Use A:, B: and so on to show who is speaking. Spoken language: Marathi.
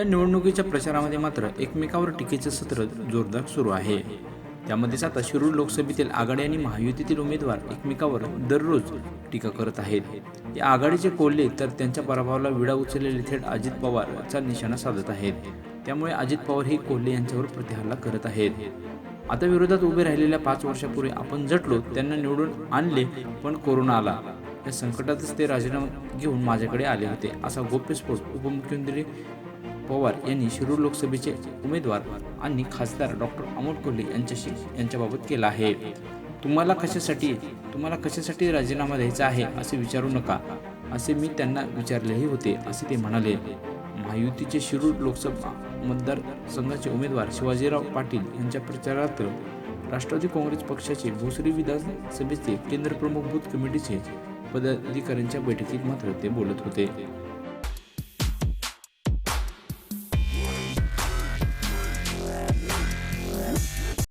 A: या निवडणुकीच्या प्रचारामध्ये मात्र एकमेकावर टीकेचं सत्र जोरदार सुरू आहे. त्यामध्येच आता शिरूर लोकसभेतील आघाडी आणि महायुतीतील उमेदवार एकमेकावर दररोज टीका करत आहेत. या आघाडीचे कोल्हे तर त्यांच्या पराभवाला विडा उचललेले थेट अजित पवारचा निशाणा साधत आहेत. त्यामुळे अजित पवार हे कोल्हे यांच्यावर प्रतिहल्ला करत आहेत. आता विरोधात उभे राहिलेल्या पाच वर्षापूर्वी आपण जटलो त्यांना निवडून आणले पण कोरोना आला. या संकटातच ते राजीनामा घेऊन माझ्याकडे आले होते असा गोप्यस्फोट उपमुख्यमंत्री पवार यांनी शिरूर लोकसभेचे उमेदवार आणि खासदार डॉक्टर अमोल कोल्हे यांच्याशी यांच्याबाबत केला आहे. तुम्हाला कशासाठी तुम्हाला कशासाठी राजीनामा द्यायचा आहे असे विचारू नका असे मी त्यांना विचारलेही होते असे ते म्हणाले. महायुतीचे शिरूर लोकसभा मतदारसंघाचे उमेदवार शिवाजीराव पाटील यांच्या प्रचारार्थ राष्ट्रवादी काँग्रेस पक्षाचे भोसरी विधानसभेचे केंद्रप्रमुख बूथ कमिटीचे पदाधिकाऱ्यांच्या बैठकीत मात्र ते बोलत होते.